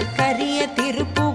கரிய திருப்புகழ்